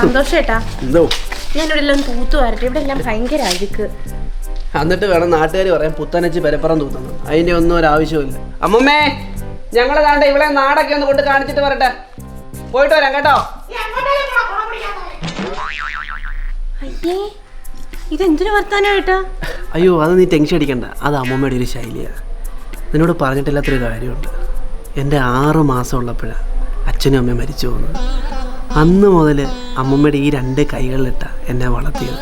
സന്തോഷേട്ടാ. എന്തോ? ഞാനിവിടെ എല്ലാം തൂത്തു വരട്ടെ ഇവിടെ എല്ലാം ഭയങ്കര അഴുക്ക്. എന്നിട്ട് വേണം നാട്ടുകാർ പറയാൻ പുത്തനച്ച് പെരപ്പുറം തൂത്തണം അതിന്റെ ഒന്നും ഒരു ആവശ്യമില്ല അമ്മമ്മേ ഞങ്ങൾ കാണ്ട ഇവിടെ നാടൊക്കെ ഒന്ന് കൊണ്ട് കാണിച്ചിട്ട് വരട്ടെ. പോയിട്ട് വരാം കേട്ടോ. അയ്യേ ഇതെന്തൊരു വർത്താനമായിട്ടാ അയ്യോ അത് നീ ടെൻഷൻ അടിക്കണ്ട. അത് അമ്മമ്മയുടെ ഒരു ശൈലിയാണ്. നിന്നോട് പറഞ്ഞിട്ടില്ലാത്തൊരു കാര്യമുണ്ട്. എന്റെ ആറ് മാസം ഉള്ളപ്പോഴാണ് അച്ഛനും അമ്മയും മരിച്ചു പോകുന്നത്. അന്ന് മുതൽ അമ്മമ്മയുടെ ഈ രണ്ട് കൈകളിലിട്ട എന്നെ വളർത്തിയത്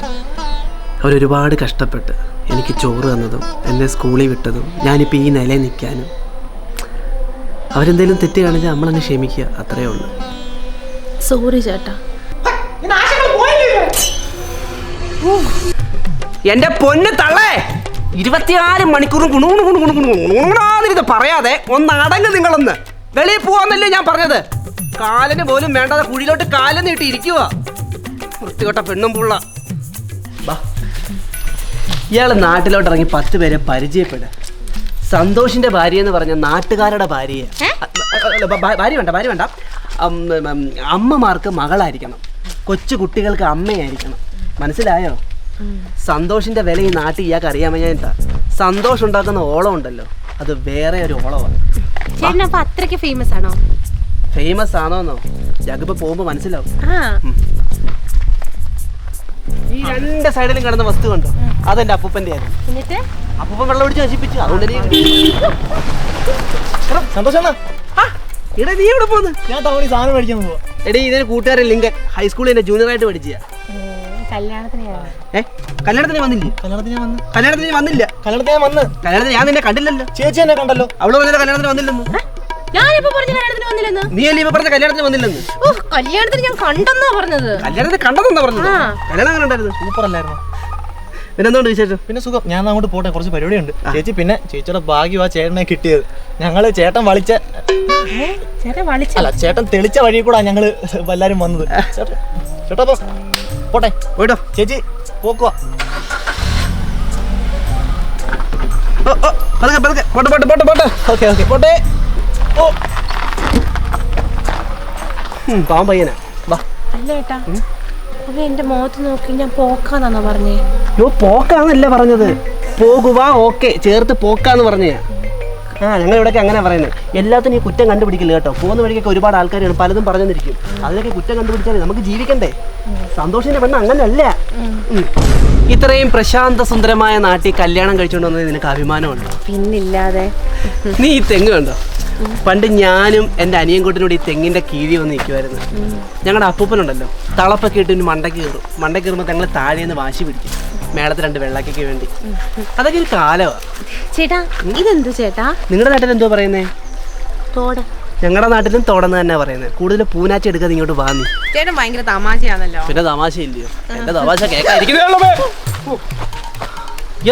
അവരൊരുപാട് കഷ്ടപ്പെട്ട് എനിക്ക് ചോറ് തന്നതും എന്നെ സ്കൂളിൽ വിട്ടതും ഞാനിപ്പോൾ ഈ നിലയിൽ നിൽക്കാനും അവരെന്തെങ്കിലും തെറ്റ് കാണിച്ചാൽ നമ്മളങ്ങ് ക്ഷമിക്കുക അത്രയേ ഉള്ളൂ സോറി ചേട്ടാ എന്റെ പൊന്ന് തള്ളേ ഇരുപത്തിനാല് മണിക്കൂറും ഗുണുഗുണു ഗുണു ഗുണു ഗുണു ഗുണുഗുണാതിരുന്ന് പറയാതെ ഒന്ന് അടങ്ങ് നിങ്ങളൊന്ന് വെളിയിൽ പോവാന്നല്ലേ ഞാൻ പറഞ്ഞത് കാലിന് പോലും വേണ്ടാതെ കുഴിയിലോട്ട് കാലം നീട്ടി ഇരിക്കുക വൃത്തികെട്ട പെണ്ണും പുള്ള. ഇയാൾ നാട്ടിലോട്ട് ഇറങ്ങി പത്ത് പേരെ പരിചയപ്പെടുക സന്തോഷിന്റെ ഭാര്യ എന്ന് പറഞ്ഞ നാട്ടുകാരുടെ ഭാര്യയെ. ഭാര്യ വേണ്ട ഭാര്യ വേണ്ട. അമ്മമാർക്ക് മകളായിരിക്കണം. കൊച്ചു കുട്ടികൾക്ക് അമ്മയായിരിക്കണം. മനസ്സിലായോ? സന്തോഷിന്റെ വില ഈ നാട്ടിൽ ഇയാൾക്ക് അറിയാൻ വയ്യാട്ടാ സന്തോഷം ഉണ്ടാക്കുന്ന ഓളം ഉണ്ടല്ലോ. അത് വേറെ ഒരു ഓളമാണ് അത്രയ്ക്ക് ഫേമസ് ആണോ? ഫേമസ് ആണോന്നോ? ഞങ്ങൾക്കിപ്പോ പോകുമ്പോ മനസ്സിലാവും. ഈ രണ്ട് സൈഡിലും കിടന്ന വസ്തു കണ്ടോ? അതെന്റെ അപ്പൂപ്പന്റെ ആയിരുന്നു. എന്നിട്ട്? അപ്പൂപ്പൻ വെള്ളം ഒടിച്ച് നശിപ്പിച്ചു. അതുകൊണ്ട് എനിക്ക് എടാ നീ എവിടെ പോന്ന്? ഞാൻ ടൗണിൽ സാധനം മേടിക്കാൻ പോവാ. എടീ ഇതിന് കൂട്ടുകാരൻ ലിങ്കൻ. ഹൈസ്കൂളിൽ എന്റെ ജൂനിയർ ആയിട്ട് പഠിച്ച കല്യാണത്തിന് വന്നില്ലേ? കല്യാണത്തിന് ഞാൻ വന്ന്. കല്യാണത്തിന് വന്നില്ല. കല്യാണത്തിന് വന്ന്. കല്യാണത്തിന് ഞാൻ നിന്നെ കണ്ടില്ലല്ലോ. ചേച്ചി എന്നെ കണ്ടല്ലോ. അവൾ പറഞ്ഞ കല്യാണത്തിന് വന്നില്ലെന്ന്. ഞാനിപ്പോ പറഞ്ഞ കല്യാണത്തിന് വന്നില്ലെന്ന്? നീ അല്ലേ ഇപ്പൊ പറഞ്ഞ കല്യാണത്തിന് വന്നില്ലെന്ന്? ഓ കല്യാണത്തിന് ഞാൻ കണ്ടെന്നാ പറഞ്ഞത്. കല്യാണത്തിന് പറഞ്ഞത്? കല്യാണം അങ്ങനെ ഉണ്ടായിരുന്നു? സൂപ്പർ അല്ലായിരുന്നു പിന്നെ എന്തുകൊണ്ട് വിശേഷം? പിന്നെ സുഖം. ഞാൻ അങ്ങോട്ട് പോട്ടെ. കുറച്ച് പരിപാടിയുണ്ട്. ചേച്ചി പിന്നെ ചേച്ചിയുടെ ഭാഗ്യം ആ ചേട്ടനെ കിട്ടിയത്. ഞങ്ങൾ ചേട്ടൻ വളിച്ച അല്ല ചേട്ടൻ തെളിച്ച വഴി കൂടാ ഞങ്ങൾ എല്ലാരും വന്നത്. ചേട്ടാ പോട്ടെ. പോയിട്ടോ. ചേച്ചി പോക്കുവാ. ഓ, ഓ, പതുക്കെ പതുക്കെ. പോട്ടെ പോട്ടെ പോട്ടെ പോട്ടെ. Okay okay. പോട്ടെ. പാവം പയ്യനാ. വാ. അല്ല ഏട്ടാ എന്റെ മുഖത്ത് നോക്കി ഞാൻ പോക്കാന്നാണോ പറഞ്ഞേ? യോ പോക്കാന്നല്ല പറഞ്ഞത്. പോകുവാ ഓക്കെ ചേർത്ത് പോക്കാന്ന് പറഞ്ഞേ. ആ ഞങ്ങൾ ഇവിടെയൊക്കെ അങ്ങനെ പറയുന്നത് എല്ലാത്തിനും ഈ കുറ്റം കണ്ടുപിടിക്കില്ല കേട്ടോ. പോകുന്ന വഴിക്കൊക്കെ ഒരുപാട് ആൾക്കാരാണ് പലതും പറഞ്ഞിരിക്കും അതിലൊക്കെ കുറ്റം കണ്ടുപിടിച്ചാൽ നമുക്ക് ജീവിക്കണ്ടേ? സന്തോഷിന്റെ പെണ്ണ് അങ്ങനല്ല. ഉം. ഇത്രയും പ്രശാന്ത സുന്ദരമായ നാട്ടിൽ കല്യാണം കഴിച്ചുകൊണ്ട് വന്നത് നിനക്ക് അഭിമാനമുണ്ടോ? പിന്നില്ലാതെ. നീ ഈ തെങ്ങ് കണ്ടോ? പണ്ട് ഞാനും എന്റെ അനിയൻകുട്ടിനോട് ഈ തെങ്ങിന്റെ കീഴി വന്ന് നിൽക്കുമായിരുന്നു ഞങ്ങളുടെ അപ്പൂപ്പനുണ്ടല്ലോ. തളപ്പൊക്കെ ഇട്ട് ഇനി മണ്ടയ്ക്ക് കയറും മണ്ടയ്ക്ക് കയറുമ്പോൾ ഞങ്ങൾ താഴേന്ന് വാശി പിടിക്കും. മേളത്തിൽ രണ്ട് വെള്ളക്കൊക്കെ വേണ്ടി. അതൊക്കെ ഒരു കാലമാണ് ചേട്ടാ ഇതെന്ത് ചേട്ടാ? നിങ്ങളുടെ നാട്ടിൽ എന്തോ പറയുന്നേ? തോട്. ഞങ്ങളുടെ നാട്ടിലും തോടന്ന് തന്നെ പറയുന്നത് കൂടുതൽ പൂനാച്ചി എടുക്കാതെ ഇങ്ങോട്ട് വാങ്ങി ചേട്ടൻ ഭയങ്കര തമാശയാണല്ലോ. പിന്നെ തമാശ ഇല്ലയോ എന്റെ തമാശ കേൾക്കാതിരിക്കുന്നേ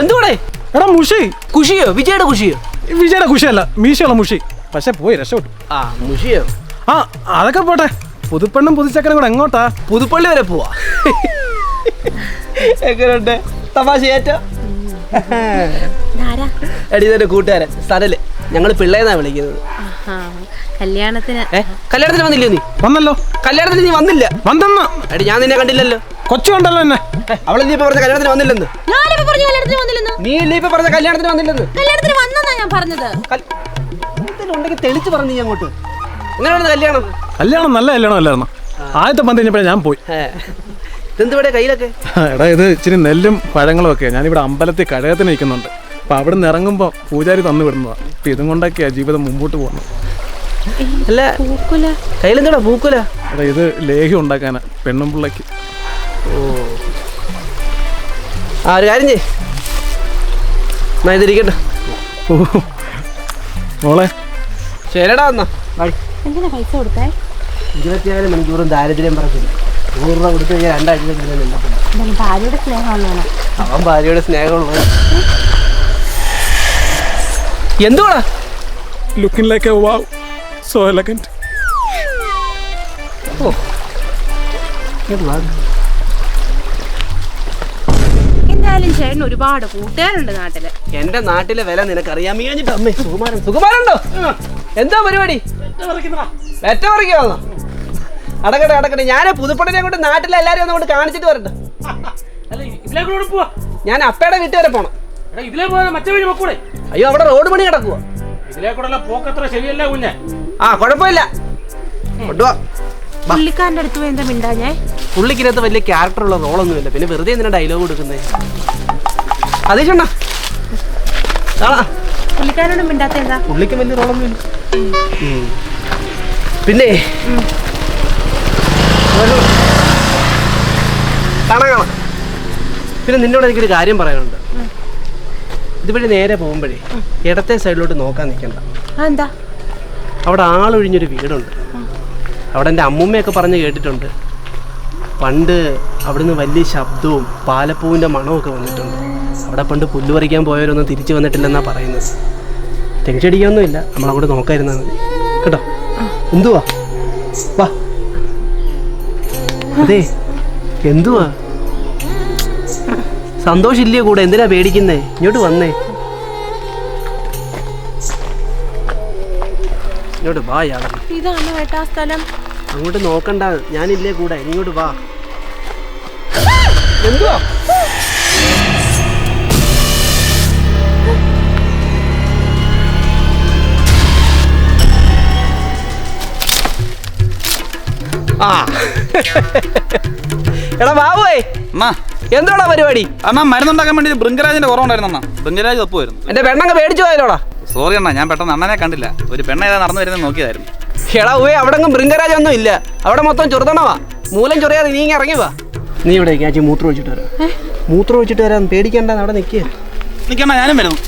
എന്തുകൂടെ എടാ മുഷി. കുഷിയോ? വിജയുടെ കുഷിയോ? വിജയുടെ കുഷിയല്ല മീശയുള്ള മുഷി. പക്ഷെ പോയി രക്ഷപ്പെട്ടു. ആ മുഷിയോ? ആ അതൊക്കെ പോട്ടെ. പുതുപ്പെണ്ണും പുതുച്ചക്കനും കൂടെ എങ്ങോട്ടാ? പുതുപ്പള്ളി വരെ പോവാ. എങ്ങനെയുണ്ട് തമാശ ഏറ്റോ? എടി ഇതെന്റെ കൂട്ടുകാരൻ സരൽ. ഞങ്ങൾ പിള്ളേന്നാ വിളിക്കുന്നത്. കല്യാണത്തിന്. ഏ കല്യാണത്തിന് വന്നില്ലേ നീ? വന്നല്ലോ. കല്യാണത്തിന് നീ വന്നില്ല? വന്നെന്ന്. എടി ഞാൻ നിന്നെ കണ്ടില്ലല്ലോ. കൊച്ചു കണ്ടല്ലോ എന്നെ. അവളെ നീ ഇപ്പൊ പറഞ്ഞ കല്യാണത്തിന് വന്നില്ലെന്ന്? ഞാനിപ്പോ പറഞ്ഞ കല്യാണത്തിന് വന്നില്ലെന്ന്? നീ ഇല്ലേ ഇപ്പൊ പറഞ്ഞ കല്യാണത്തിന് വന്നില്ലെന്ന്? കല്യാണത്തിന് വന്നെന്നാ ഞാൻ പറഞ്ഞത്. കൽ- ഉണ്ടെങ്കിൽ തെളിച്ച് പറഞ്ഞു നീ അങ്ങോട്ട്. എങ്ങനെയാണ് കല്യാണം? കല്യാണം നല്ല കല്യാണം അല്ലായിരുന്നു? ആദ്യത്തെ പന്ത് കഴിഞ്ഞപ്പോഴേ ഞാൻ പോയി. ഇതെന്തുവിടെ കയ്യിലൊക്കെ? എടാ ഇത് ഇച്ചിരി നെല്ലും പഴങ്ങളും ഒക്കെ ഞാനിവിടെ അമ്പലത്തിൽ കഴകത്തിന് നിൽക്കുന്നുണ്ട്. അപ്പൊ അവിടെ നിന്ന് ഇറങ്ങുമ്പോൾ പൂജാരി തന്നു വിടുന്നതാണ് അപ്പൊ ഇതും കൊണ്ടൊക്കെയാ ജീവിതം മുമ്പോട്ട് പോകുന്നത്. അല്ല പൂക്കുല. കയ്യിലെന്താടാ പൂക്കുല? എടാ ഇത് ലേഹ്യം ഉണ്ടാക്കാനാ പെണ്ണും പിള്ളക്ക് ആ ഒരു കാര്യം ചെയ് എന്നാ ഇതിരിക്കട്ടെ. ഓ മോളെ ശരിടാ എന്നാ. എന്തിനാ പൈസ കൊടുത്തേ? ഇരുപത്തിനാല് മണിക്കൂറും ദാരിദ്ര്യം പറക്കില്ല നൂറ് രൂപ കൊടുത്തു കഴിഞ്ഞാൽ രണ്ടാഴ്ച ഭാര്യയുടെ സ്നേഹമാണ് അവൻ ഭാര്യയുടെ സ്നേഹമുള്ളത് എന്തുവാടാ? Looking like a wow so elegant oh. എന്തായാലും ചേട്ടൻ ഒരുപാട് കൂട്ടുകാരുണ്ട് നാട്ടിൽ. എന്റെ നാട്ടിലെ വില നിനക്കറിയാമേ കഴിഞ്ഞിട്ട് അമ്മേ സുകുമാരൻ സുകുമാരൻ ഉണ്ടോ? എന്താ പരിപാടി? വെറ്റ പറിക്കാന്നോ അടക്കട്ടെ അടക്കട്ടെ. ഞാൻ പുതുപ്പടനെ കൊണ്ട് നാട്ടിലെ എല്ലാരും ഒന്ന് കൊണ്ട് കാണിച്ചിട്ട് വരട്ടെ. ഞാൻ അപ്പയുടെ വീട്ടിൽ വരെ പോണം. അയ്യോ അവിടെ റോഡ് പണി കിടക്കുക ഇതിലേ കൂടെ പോക്കത്ര ശരിയല്ല കുഞ്ഞെ. ആ കുഴപ്പമില്ല. പുള്ളിക്കാരന്റെ അടുത്ത് എന്താ മിണ്ടാഞ്ഞേ? പുള്ളിക്കിനകത്ത് വലിയ ക്യാരക്ടറുള്ള റോളൊന്നുമില്ല പിന്നെ വെറുതെ എന്തിനാ ഡയലോഗ് കൊടുക്കുന്നേ? അതേ ചേട്ടാ പുള്ളിക്കാരനോട് മിണ്ടാത്ത എന്താ? പുള്ളിക്ക് വലിയ റോളൊന്നുമില്ല. പിന്നെ കാണാം കാണാം പിന്നെ നിന്നോട് എനിക്കൊരു കാര്യം പറയാനുണ്ട്. ഇതുവഴി നേരെ പോകുമ്പോഴേ ഇടത്തെ സൈഡിലോട്ട് നോക്കാൻ നിൽക്കണ്ട. എന്താ അവിടെ ആളൊഴിഞ്ഞൊരു വീടുണ്ട്. അവിടെ എന്റെ അമ്മൂമ്മയൊക്കെ പറഞ്ഞ് കേട്ടിട്ടുണ്ട്. പണ്ട് അവിടുന്ന് വലിയ ശബ്ദവും പാലപ്പൂവിന്റെ മണവും ഒക്കെ വന്നിട്ടുണ്ട്. അവിടെ പണ്ട് പുല്ല് പറിക്കാൻ പോയവരൊന്നും തിരിച്ചു വന്നിട്ടില്ലെന്നാണ് പറയുന്നത്. ടെൻഷൻ അടിക്കൊന്നുമില്ല നമ്മളങ്ങോട്ട് അവിടെ നോക്കാതിരുന്നാൽ മതി കേട്ടോ? എന്തുവാ? വാ. അതെ എന്തുവാ? സന്തോഷില്ലേ കൂടെ? എന്തിനാ പേടിക്കുന്നേ? ഇങ്ങോട്ട് വന്നേ. ഇങ്ങോട്ട് വാ യാളെ. ഇതാണ് കേട്ടാ സ്ഥലം? അങ്ങോട്ട് നോക്കണ്ട. ഞാനില്ലേ കൂടെ? ഇങ്ങോട്ട് വാ. എന്തുവാ? ആ. എടാ ബാബുവേ അമ്മാ. എന്തോടാ പരിപാടി? അമ്മാ മരുന്നുണ്ടാക്കാൻ വേണ്ടി ബൃങ്കരാജിന്റെ കുറവുണ്ടായിരുന്നു അണ്ണാ ബൃങ്കരാജ് തപ്പുമായിരുന്നു എന്റെ പെണ്ണങ്ങ് പേടിച്ചു പോയാലോടാ സോറി അണ്ണാ ഞാൻ പെട്ടെന്ന് അണ്ണനെ കണ്ടില്ല. ഒരു പെണ്ണ ഏതാ നടന്നു വരുന്നത് നോക്കിയതായിരുന്നു. എടാ ഉവേ അവിടെ ബൃങ്കരാജ് ഒന്നും ഇല്ല. അവിടെ മൊത്തം ചെറുതണവാ. മൂലം ചൊറിയാതെ നീ ഇങ്ങ് ഇറങ്ങി വാ. നീ ഇവിടെ മൂത്രം ഒഴിച്ചിട്ട് വരാം. മൂത്രം ഒഴിച്ചിട്ട് വരാം പേടിക്കണ്ട അവിടെ നിൽക്കുക നിൽക്കണ്ട ഞാനും വരുന്നു.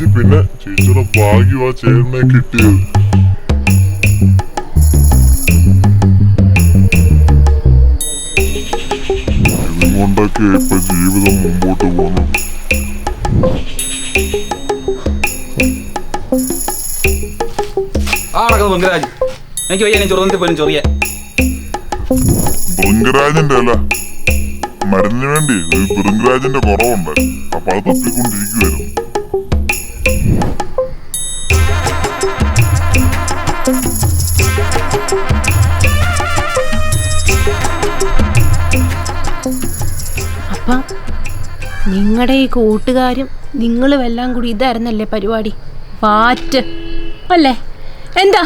ചേച്ചി പിന്നെ ചേച്ചിയുടെ ഭാഗ്യം ആ ചേട്ടനെ കിട്ടിയത്. കൊണ്ടൊക്കെ ഇപ്പൊ ജീവിതം മുമ്പോട്ട് പോകുന്നു. ആ നടക്കുന്നത് എനിക്ക് വയ്യ ചെറുതത്തിൽ പോലും ചൊറിയ ബൃങ്കരാജന്റെ അല്ല. മരുന്നിന് വേണ്ടി ബൃങ്കരാജന്റെ കുറവുണ്ട്. അപ്പൊ അത് തപ്പിക്കൊണ്ടിരിക്കുവായിരുന്നു. നിങ്ങളുടെ ഈ കൂട്ടുകാരും നിങ്ങളും എല്ലാം കൂടി ഇതായിരുന്നല്ലേ പരിപാടി? വാറ്റ്. അല്ലേ? എന്താ?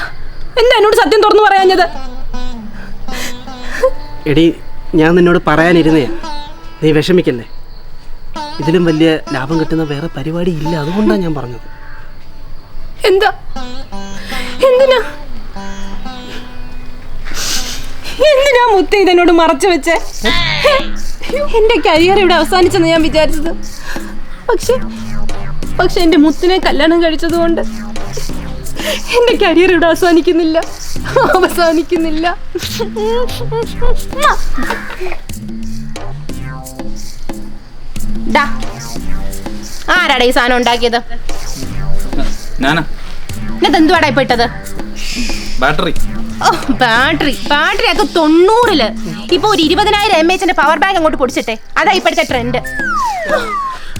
എന്താ എന്നോട് സത്യം തുറന്നു പറയാഞ്ഞത്? എടി ഞാൻ നിന്നോട് പറയാനിരുന്നേ. നീ വിഷമിക്കല്ലേ? ഇതിലും വലിയ ലാഭം കിട്ടുന്ന വേറെ പരിപാടി ഇല്ല അതുകൊണ്ടാണ് ഞാൻ പറഞ്ഞത്. എന്താ? എന്തിനാ? എന്തിനാ മുത്ത ഇതെന്നോട് മറച്ചു വെച്ചേ? എന്റെ കരിയർ ഇവിടെ അവസാനിച്ചെന്ന് ഞാൻ വിചാരിച്ചത്. പക്ഷെ പക്ഷെ എന്റെ മുത്തിനെ കല്യാണം കഴിച്ചതുകൊണ്ട് എന്റെ കരിയർ ഇവിടെ അവസാനിക്കുന്നില്ല. അവസാനിക്കുന്നില്ല. ഡാ ആരാടാ ഈ സാധനം ഉണ്ടാക്കിയത്? എന്നിട്ട് ഇപ്പൊ ഇട്ടത്? ബാറ്ററി. ബാറ്ററി. ബാറ്ററി ഒക്കെ തൊണ്ണൂറിൽ. ഇപ്പൊ ഒരു ഇരുപതിനായിരം എം എച്ചിന്റെ പവർ ബാങ്ക് അങ്ങോട്ട് പൊടിച്ചിട്ടെ അതാ ഇപ്പോഴത്തെ ട്രെൻഡ്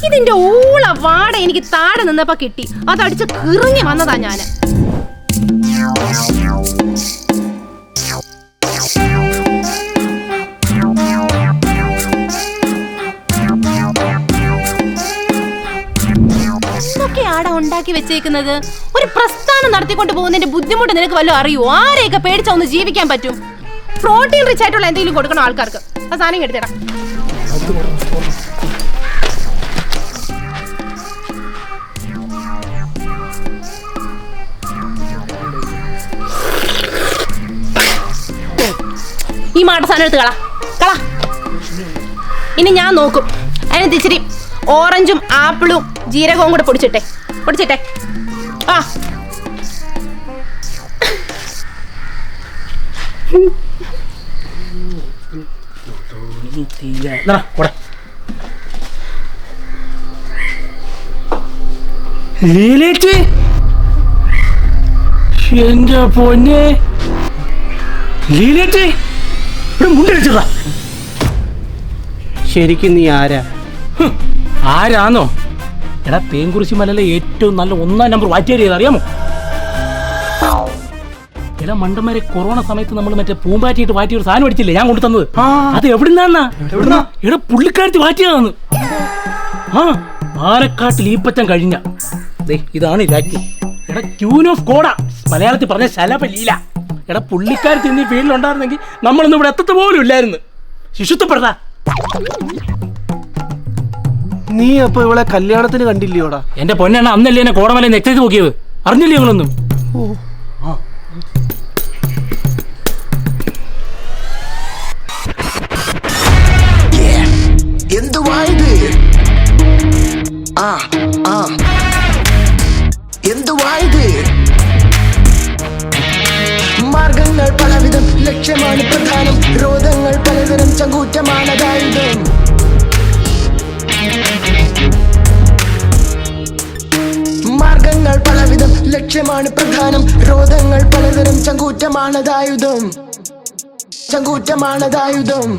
ഇതിന്റെ ഊള വാട എനിക്ക് താഴെ നിന്നപ്പോ കിട്ടി. അതടിച്ച് കിറങ്ങി വന്നതാ ഞാൻ. വെച്ചേക്കുന്നത്? ഒരു പ്രസ്ഥാനം നടത്തിക്കൊണ്ട് പോകുന്നതിന്റെ ബുദ്ധിമുട്ട് നിനക്ക് വല്ലതും അറിയോ? ആരെയൊക്കെ പേടിച്ചാ ഒന്ന് ജീവിക്കാൻ പറ്റും? പ്രോട്ടീൻ റിച്ച് ആയിട്ടുള്ള എന്തെങ്കിലും കൊടുക്കണം ആൾക്കാർക്ക്? ആ സാധനം എടുത്തിടാം ഈ മാട്ട സാധനം എടുത്ത് കളാ. കളാ. ഇനി ഞാൻ നോക്കും. അതിനകത്ത് ഇച്ചിരി ഓറഞ്ചും ആപ്പിളും ജീരകവും കൂടെ പൊടിച്ചിട്ടെ. പൊടിച്ചിട്ടെ. ആ. ഇതാ, പോടെ. ലീലേച്ചി. എന്റെ പൊന്നെ. ലീലേച്ചി ഇവിടെ മുണ്ടടിച്ചതാ ശരിക്കും നീ ആരാ? ആരാന്നോ? എടാ തേങ്കുറിശി മലയിലെ ഏറ്റവും നല്ല ഒന്നാം നമ്പർ വാറ്റേരി അറിയാമോ? എടാ മണ്ടന്മാരെ കൊറോണ സമയത്ത് നമ്മൾ മറ്റേ പൂമ്പാറ്റിയിട്ട് വാറ്റിയ ഒരു സാധനം അടിച്ചില്ലേ? ഞാൻ കൊണ്ടു തന്നത് അത് എവിടുന്നാന്നാ? എവിടുന്നാ? എടാ പുള്ളിക്കാരത്തി വാറ്റിയതാന്ന്. ആ പാലക്കാട്ടിൽ ഈപ്പറ്റം കഴിഞ്ഞ. ഇതാണ് ഇതാക്കി എടാ ക്യൂൻ ഓഫ് കോട മലയാളത്തിൽ പറഞ്ഞ ശലഭലീല. എടാ പുള്ളിക്കാരത്തി ഇന്ന് ഫീൽഡിൽ ഫീൽഡിലുണ്ടായിരുന്നെങ്കിൽ നമ്മളൊന്നും ഇവിടെ എത്തത്ത് പോലും ഇല്ലായിരുന്നു. ശിശുത്വപ്പെടാ നീ അപ്പൊ ഇവളെ കല്യാണത്തിന് കണ്ടില്ലയോടാ? എന്റെ പൊന്നെണ്ണ അന്നല്ലേ എന്നെ കോടമല നെക്സൈസ് നോക്കിയത്? അറിഞ്ഞില്ലേ നിങ്ങളൊന്നും എന്തുവായത് എന്തുവായത് മാർഗങ്ങൾ പലവിധം ലക്ഷ്യമാണ് പ്രധാനം. രോധങ്ങൾ പലതരം ചങ്കൂറ്റമാണതായുധം. മാർഗങ്ങൾ പലവിധം ലക്ഷ്യമാണ് പ്രധാനം. രോധങ്ങൾ പലതരം ചങ്കൂറ്റമാണതായുധം. ചങ്കൂറ്റമാണതായുധം.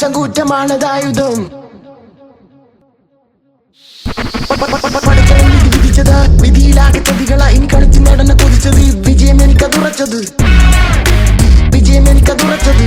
ചങ്കൂറ്റമാണതായുധം. വിധിച്ചത് വിധിയിലാകെ ചതികളാ ഇനി കളിച്ച് നേടണ കൊതിച്ചത് വിജയം എനിക്കതുറച്ചത് വിജയം എനിക്കതുറച്ചത്